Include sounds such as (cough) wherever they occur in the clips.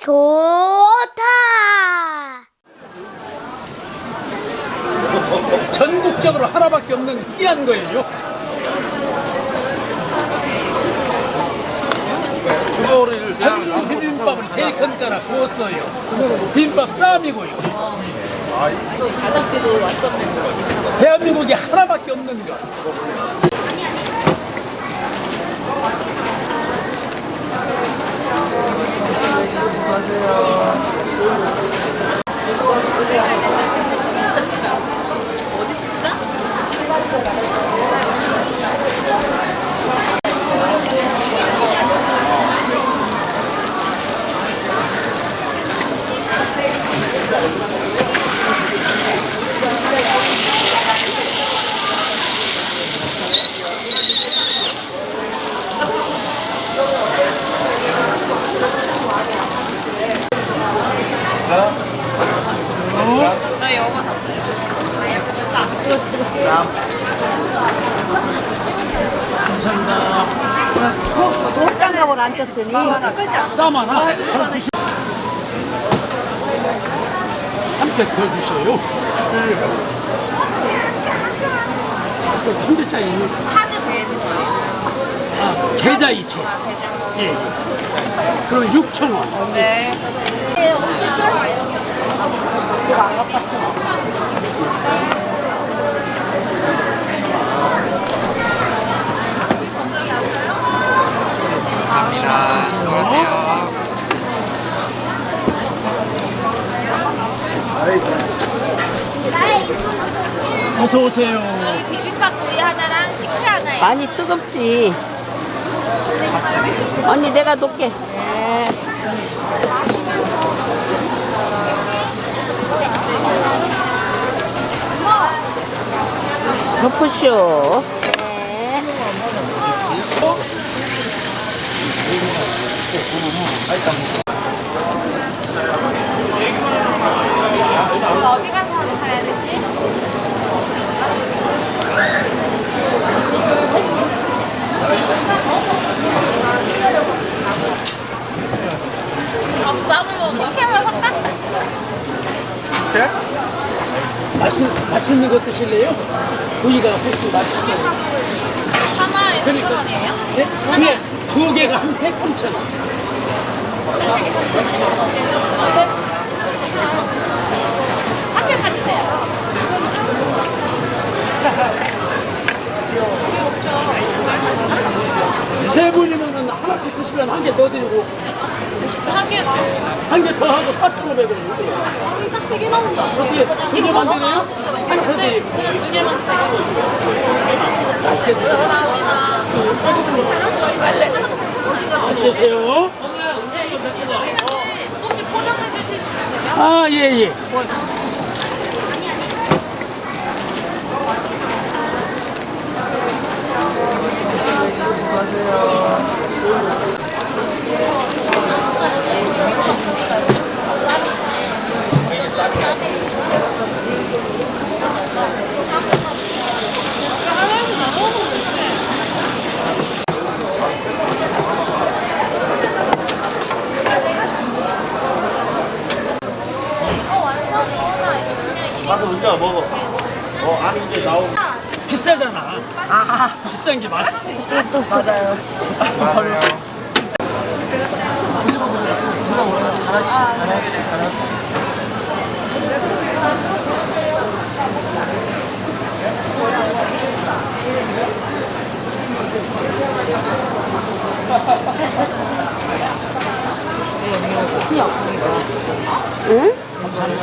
좋다. (laughs) 전국적으로 하나밖에 없는 희한 거예요. 그거를 전국 비빔밥을 베이컨 깔아 구웠어요. 비빔밥 쌈이고요. 대한민국에 하나밖에 없는 거. 어디 옷장갑을 안 꼈더니 쌈 하나 하나 주시. 한팩더 주셔요. 한 대짜리 있는 거. 카드 되는 거예요? 아, 계좌 이체. 예. 그리고 6천 원. 네. 어서 오세요. 비빔밥 구이 하나랑 식혜 하나요. 많이 뜨겁지. 언니 내가 놓게. 덮으쇼. 이거 어디 가서 사야 되지? 밥 쌈을 먹어. 식혜만 살까? 맛 있, 맛있는 거 드실래요? 구이가 훨씬 맛있어요. 하나에 그러니까. 1천 원이에요? 네? 네. 두 개가 한 100, 3천 원. 가주세요. 세 분이면은 하나씩 드시면 한 개 더 드리고 한 개. 한개 더 하고 4,500원. 딱세 개 나온다. 어떻게 두 개만? 하나 더 드리고. 두 개만 맛있게 드세요. 맛있게 드세요. 혹시 포장해 주실 수 있어요? 아, 예, 예. 가서 혼자 먹어. 어, 아니 이제 나오고. 비싸잖아. 아, 비싼 게 맛있지. 맞아요.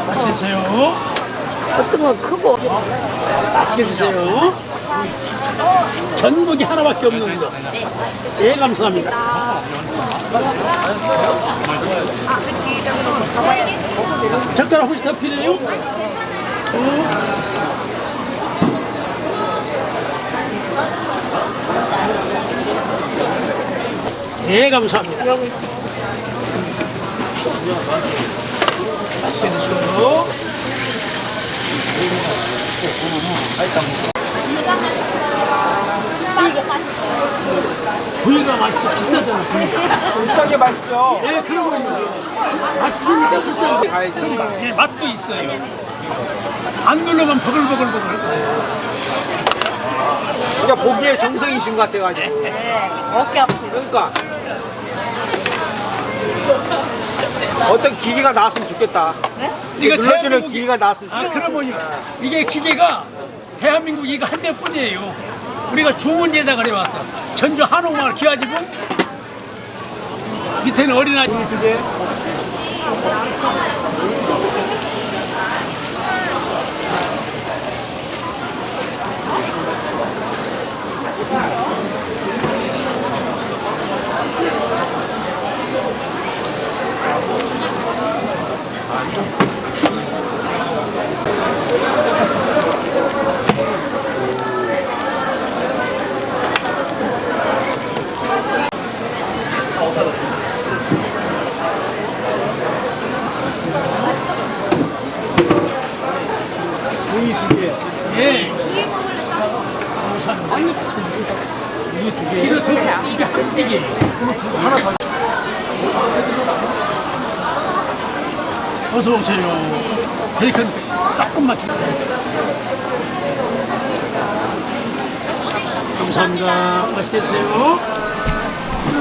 맛있게 드세요. 어떤 건 크고. 맛있게 드세요. 전국이 하나밖에 없는 거. 예, 감사합니다. 젓가락 혹시 더 필요해요? 예, 감사합니다. 맛있게 드시고. 이거 맛있어요. 부위가 맛있어. 비싸잖아. 부위가. 비싸게 맛있죠. 예, 그러면요. 맛있으니까 비싼데. 가야지. 예, 맛도 있어요. 안 눌러면 버글버글버글. 그러니까 보기에 정성이신 것 같아가지고. 어깨 아프고. 그러니까. 어떤 기계가 나왔으면 좋겠다. 이거 눌러주는 대한민국 기계가 나왔으면 아, 좋겠다. 그러면요. 이게 기계가 대한민국 이거 한 대뿐이에요. 우리가 주문제작을 해왔어. 전주 한옥마을 기와지부 밑에는 어린아이 그게 부위 두 개. 예. 이거 두 개, 이게 한 띠기. 하나 더. 어서 오세요. 베이컨 조금만 주세요. 감사합니다. 맛있게 드세요.